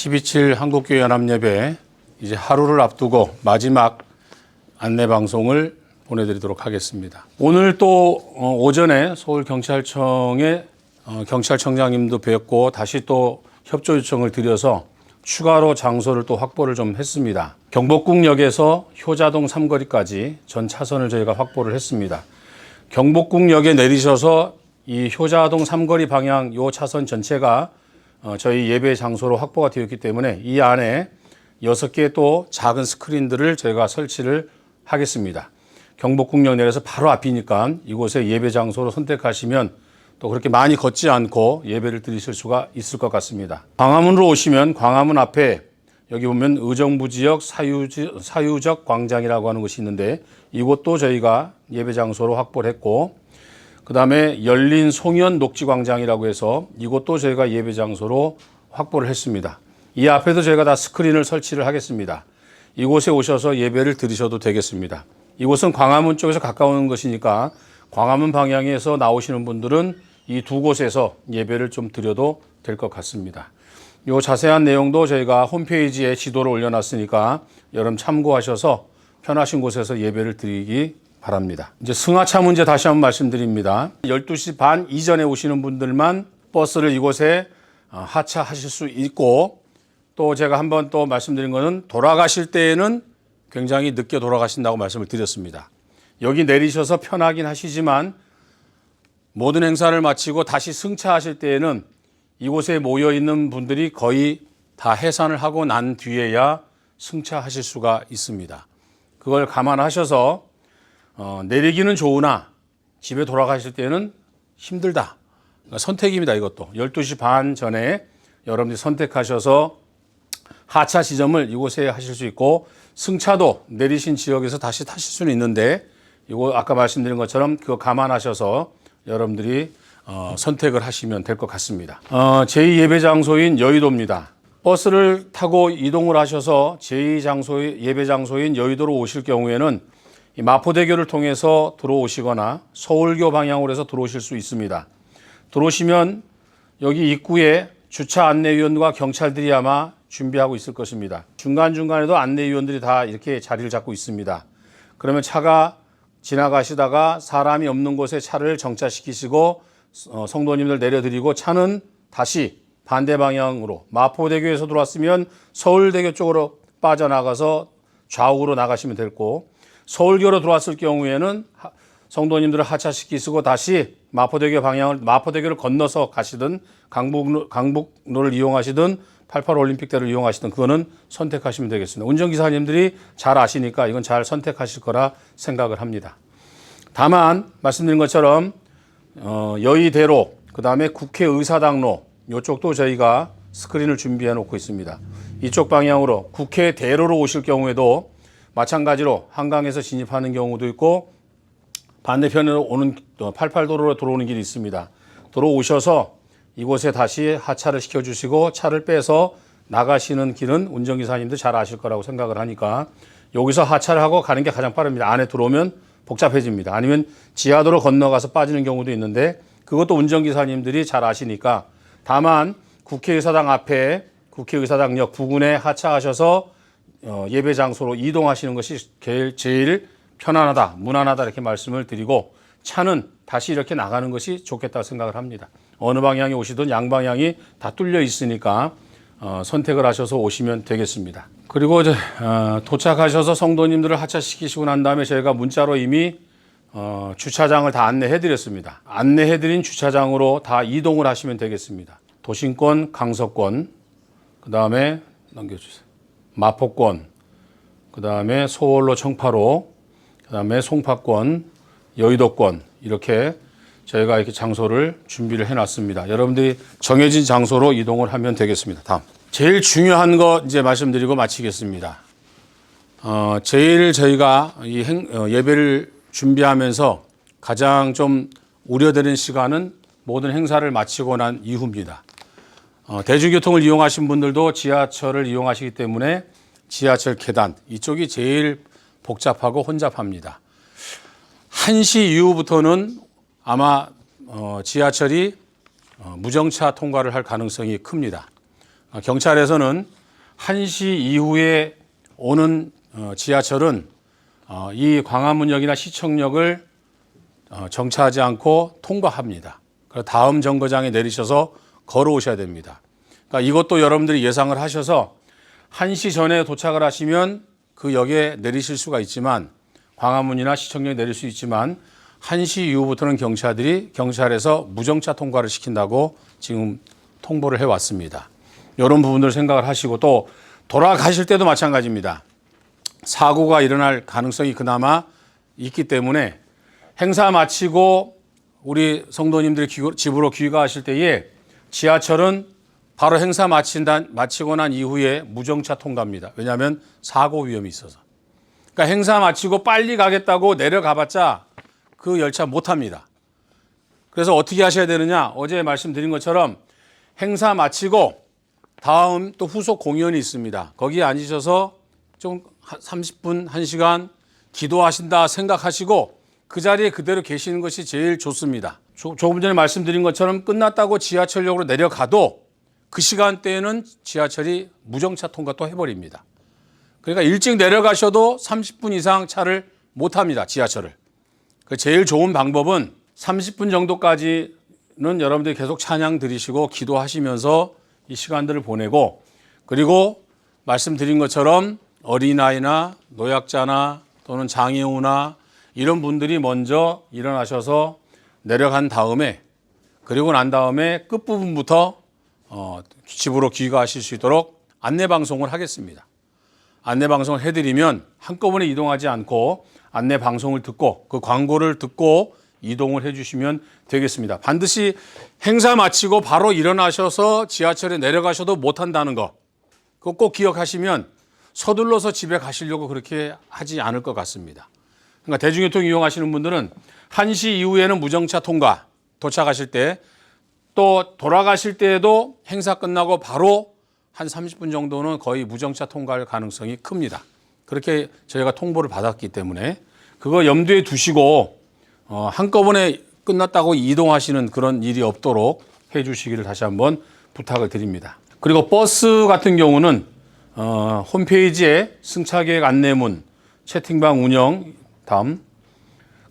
12.7 한국교회 연합예배 이제 하루를 앞두고 마지막 안내 방송을 보내드리도록 하겠습니다. 오늘 또 어, 오전에 서울경찰청의 어, 경찰청장님도 뵙고 다시 또 협조 요청을 드려서 추가로 장소를 또 확보를 좀 했습니다. 경복궁역에서 효자동 삼거리까지 전 차선을 저희가 확보를 했습니다. 경복궁역에 내리셔서 이 효자동 삼거리 방향 요 차선 전체가 어, 저희 예배 장소로 확보가 되었기 때문에 이 안에 여섯 개의 또 작은 스크린들을 저희가 설치를 하겠습니다. 경복궁역 내에서 바로 앞이니까 이곳에 예배 장소로 선택하시면 또 그렇게 많이 걷지 않고 예배를 드리실 수가 있을 것 같습니다. 광화문으로 오시면 광화문 앞에 여기 보면 의정부 지역 사유지, 사유적 광장이라고 하는 곳이 있는데 이곳도 저희가 예배 장소로 확보를 했고 그 다음에 열린 송현 녹지광장이라고 해서 이곳도 저희가 예배 장소로 확보를 했습니다. 이 앞에도 저희가 다 스크린을 설치를 하겠습니다. 이곳에 오셔서 예배를 드리셔도 되겠습니다. 이곳은 광화문 쪽에서 가까운 것이니까 광화문 방향에서 나오시는 분들은 이 두 곳에서 예배를 좀 드려도 될 것 같습니다. 요 자세한 내용도 저희가 홈페이지에 지도를 올려놨으니까 여러분 참고하셔서 편하신 곳에서 예배를 드리기 바랍니다. 이제 승하차 문제 다시 한번 말씀드립니다. 12시 반 이전에 오시는 분들만 버스를 이곳에 어, 하차하실 수 있고 또 제가 한번 또 말씀드린 거는 돌아가실 때에는 굉장히 늦게 돌아가신다고 말씀을 드렸습니다. 여기 내리셔서 편하긴 하시지만 모든 행사를 마치고 다시 승차하실 때에는 이곳에 모여 있는 분들이 거의 다 해산을 하고 난 뒤에야 승차하실 수가 있습니다. 그걸 감안하셔서 어, 내리기는 좋으나 집에 돌아가실 때는 힘들다. 그러니까 선택입니다. 이것도 12시 반 전에 여러분들이 선택하셔서 하차 지점을 이곳에 하실 수 있고 승차도 내리신 지역에서 다시 타실 수는 있는데 이거 아까 말씀드린 것처럼 그거 감안하셔서 여러분들이 어, 선택을 하시면 될 것 같습니다. 어, 제2 예배 장소인 여의도입니다. 버스를 타고 이동을 하셔서 제2 장소 예배 장소인 여의도로 오실 경우에는 이 마포대교를 통해서 들어오시거나 서울교 방향으로 해서 들어오실 수 있습니다. 들어오시면 여기 입구에 주차 안내위원과 경찰들이 아마 준비하고 있을 것입니다. 중간중간에도 안내위원들이 다 이렇게 자리를 잡고 있습니다. 그러면 차가 지나가시다가 사람이 없는 곳에 차를 정차시키시고 어, 성도님들 내려드리고 차는 다시 반대 방향으로 마포대교에서 들어왔으면 서울대교 쪽으로 빠져나가서 좌우로 나가시면 되고 서울교로 들어왔을 경우에는 하- 성도님들을 하차시키시고 다시 마포대교 방향을 마포대교를 건너서 가시든 강북로, 강북로를 이용하시든 88 올림픽 대를 이용하시든 그거는 선택하시면 되겠습니다. 운전기사님들이 잘 아시니까 이건 잘 선택하실 거라 생각을 합니다. 다만 말씀드린 것처럼 어, 여의대로 그다음에 국회의사당로 이쪽도 저희가 스크린을 준비해 놓고 있습니다. 이쪽 방향으로 국회대로로 오실 경우에도 마찬가지로 한강에서 진입하는 경우도 있고 반대편으로 오는 88도로로 들어오는 길이 있습니다. 들어오셔서 이곳에 다시 하차를 시켜주시고 차를 빼서 나가시는 길은 운전기사님도 잘 아실 거라고 생각을 하니까 여기서 하차를 하고 가는 게 가장 빠릅니다. 안에 들어오면 복잡해집니다. 아니면 지하도로 건너가서 빠지는 경우도 있는데 그것도 운전기사님들이 잘 아시니까 다만 국회의사당 앞에 국회의사당역 부근에 하차하셔서 어, 예배 장소로 이동하시는 것이 제일, 제일 편안하다, 무난하다 이렇게 말씀을 드리고 차는 다시 이렇게 나가는 것이 좋겠다고 생각을 합니다. 어느 방향에 오시든 양방향이 다 뚫려 있으니까 어, 선택을 하셔서 오시면 되겠습니다. 그리고 이제 어, 도착하셔서 성도님들을 하차시키시고 난 다음에 저희가 문자로 이미 어, 주차장을 다 안내해 드렸습니다. 안내해 드린 주차장으로 다 이동을 하시면 되겠습니다. 도심권, 강서권, 그 다음에 넘겨주세요. 마포권, 그 다음에 서울로 청파로, 그 다음에 송파권, 여의도권 이렇게 저희가 이렇게 장소를 준비를 해놨습니다. 여러분들이 정해진 장소로 이동을 하면 되겠습니다. 다음. 제일 중요한 거 이제 말씀드리고 마치겠습니다. 어, 제일 저희가 이 행, 어, 예배를 준비하면서 가장 좀 우려되는 시간은 모든 행사를 마치고 난 이후입니다. 어, 대중교통을 이용하신 분들도 지하철을 이용하시기 때문에 지하철 계단 이쪽이 제일 복잡하고 혼잡합니다. 1시 이후부터는 아마 어, 지하철이 어, 무정차 통과를 할 가능성이 큽니다. 어, 경찰에서는 1시 이후에 오는 어, 지하철은 어, 이 광화문역이나 시청역을 어, 정차하지 않고 통과합니다. 그래서 다음 정거장에 내리셔서 걸어오셔야 됩니다. 그러니까 이것도 여러분들이 예상을 하셔서 1시 전에 도착을 하시면 그 역에 내리실 수가 있지만 광화문이나 시청역에 내릴 수 있지만 1시 이후부터는 경찰들이 경찰에서 무정차 통과를 시킨다고 지금 통보를 해왔습니다. 이런 부분들 생각을 하시고 또 돌아가실 때도 마찬가지입니다. 사고가 일어날 가능성이 그나마 있기 때문에 행사 마치고 우리 성도님들이 귀- 집으로 귀가하실 때에 지하철은 바로 행사 마친다, 마치고 난 이후에 무정차 통과입니다. 왜냐하면 사고 위험이 있어서. 그러니까 행사 마치고 빨리 가겠다고 내려가봤자 그 열차 못 합니다. 그래서 어떻게 하셔야 되느냐? 어제 말씀드린 것처럼 행사 마치고 다음 또 후속 공연이 있습니다. 거기에 앉으셔서 좀 30분, 1시간 기도하신다 생각하시고 그 자리에 그대로 계시는 것이 제일 좋습니다. 조, 조금 전에 말씀드린 것처럼 끝났다고 지하철역으로 내려가도 그 시간대에는 지하철이 무정차 통과 또 해버립니다. 그러니까 일찍 내려가셔도 30분 이상 차를 못 합니다. 지하철을. 그 제일 좋은 방법은 30분 정도까지는 여러분들이 계속 찬양 드리시고 기도하시면서 이 시간들을 보내고 그리고 말씀드린 것처럼 어린아이나 노약자나 또는 장애우나 이런 분들이 먼저 일어나셔서 내려간 다음에 그리고 난 다음에 끝부분부터 어, 집으로 귀가하실 수 있도록 안내 방송을 하겠습니다. 안내 방송을 해드리면 한꺼번에 이동하지 않고 안내 방송을 듣고 그 광고를 듣고 이동을 해주시면 되겠습니다. 반드시 행사 마치고 바로 일어나셔서 지하철에 내려가셔도 못한다는 거. 그거 꼭 기억하시면 서둘러서 집에 가시려고 그렇게 하지 않을 것 같습니다. 그러니까 대중교통 이용하시는 분들은 1시 이후에는 무정차 통과 도착하실 때 또 돌아가실 때에도 행사 끝나고 바로 한 30분 정도는 거의 무정차 통과할 가능성이 큽니다. 그렇게 저희가 통보를 받았기 때문에 그거 염두에 두시고 어, 한꺼번에 끝났다고 이동하시는 그런 일이 없도록 해 주시기를 다시 한번 부탁을 드립니다. 그리고 버스 같은 경우는 어, 홈페이지에 승차 계획 안내문, 채팅방 운영, 다음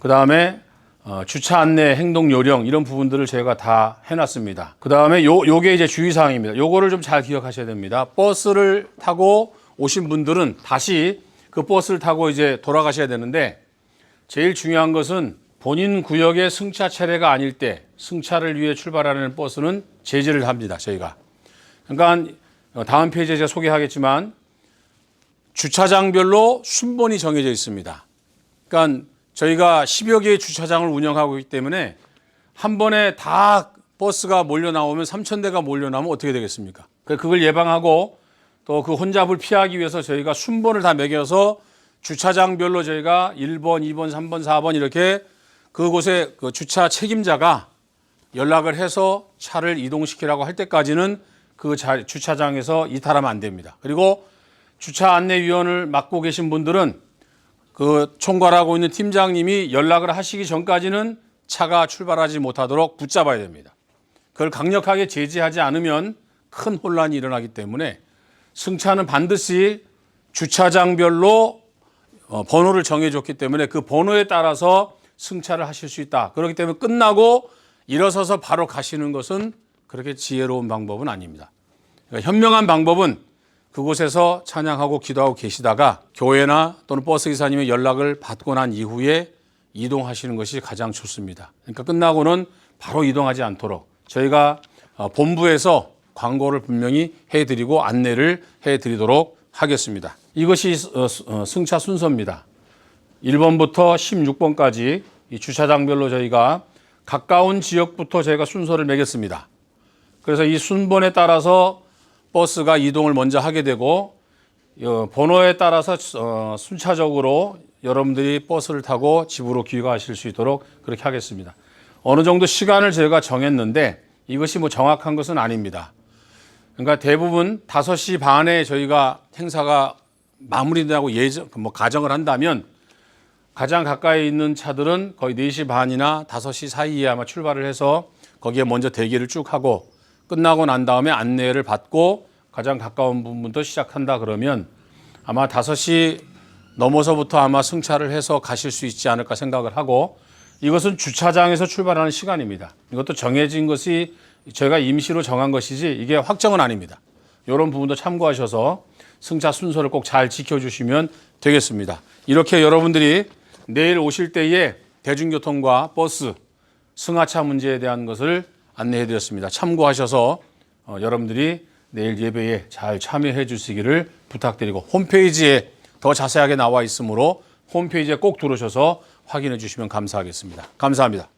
그 다음에 어, 주차 안내, 행동 요령 이런 부분들을 저희가 다 해놨습니다. 그 다음에 요 요게 이제 주의 사항입니다. 요거를 좀 잘 기억하셔야 됩니다. 버스를 타고 오신 분들은 다시 그 버스를 타고 이제 돌아가셔야 되는데 제일 중요한 것은 본인 구역의 승차 차례가 아닐 때 승차를 위해 출발하는 버스는 제재를 합니다. 저희가. 그러니까 다음 페이지에 제가 소개하겠지만 주차장별로 순번이 정해져 있습니다. 그러니까 저희가 10여 개의 주차장을 운영하고 있기 때문에 한 번에 다 버스가 몰려 나오면 3천 대가 몰려 나오면 어떻게 되겠습니까? 그래서 그걸 예방하고 또 그 혼잡을 피하기 위해서 저희가 순번을 다 매겨서 주차장별로 저희가 1번, 2번, 3번, 4번 이렇게 그곳에 그 주차 책임자가 연락을 해서 차를 이동시키라고 할 때까지는 그 자- 주차장에서 이탈하면 안 됩니다. 그리고 주차 안내위원을 맡고 계신 분들은 그 총괄하고 있는 팀장님이 연락을 하시기 전까지는 차가 출발하지 못하도록 붙잡아야 됩니다. 그걸 강력하게 제지하지 않으면 큰 혼란이 일어나기 때문에 승차는 반드시 주차장별로 어, 번호를 정해줬기 때문에 그 번호에 따라서 승차를 하실 수 있다. 그렇기 때문에 끝나고 일어서서 바로 가시는 것은 그렇게 지혜로운 방법은 아닙니다. 그러니까 현명한 방법은 그곳에서 찬양하고 기도하고 계시다가 교회나 또는 버스 기사님의 연락을 받고 난 이후에 이동하시는 것이 가장 좋습니다. 그러니까 끝나고는 바로 이동하지 않도록 저희가 어, 본부에서 광고를 분명히 해드리고 안내를 해드리도록 하겠습니다. 이것이 어, 수- 어, 승차 순서입니다. 1번부터 16번까지 이 주차장별로 저희가 가까운 지역부터 저희가 순서를 매겼습니다. 그래서 이 순번에 따라서 버스가 이동을 먼저 하게 되고 어, 번호에 따라서 어, 순차적으로 여러분들이 버스를 타고 집으로 귀가하실 수 있도록 그렇게 하겠습니다. 어느 정도 시간을 저희가 정했는데 이것이 뭐 정확한 것은 아닙니다. 그러니까 대부분 5시 반에 저희가 행사가 마무리된다고 예정, 뭐 가정을 한다면 가장 가까이 있는 차들은 거의 4시 반이나 5시 사이에 아마 출발을 해서 거기에 먼저 대기를 쭉 하고 끝나고 난 다음에 안내를 받고 가장 가까운 부분부터 시작한다 그러면 아마 5시 넘어서부터 아마 승차를 해서 가실 수 있지 않을까 생각을 하고 이것은 주차장에서 출발하는 시간입니다. 이것도 정해진 것이 저희가 임시로 정한 것이지 이게 확정은 아닙니다. 이런 부분도 참고하셔서 승차 순서를 꼭 잘 지켜주시면 되겠습니다. 이렇게 여러분들이 내일 오실 때에 대중교통과 버스 승하차 문제에 대한 것을 안내해 드렸습니다. 참고하셔서 어, 여러분들이 내일 예배에 잘 참여해 주시기를 부탁드리고 홈페이지에 더 자세하게 나와 있으므로 홈페이지에 꼭 들어오셔서 확인해 주시면 감사하겠습니다. 감사합니다.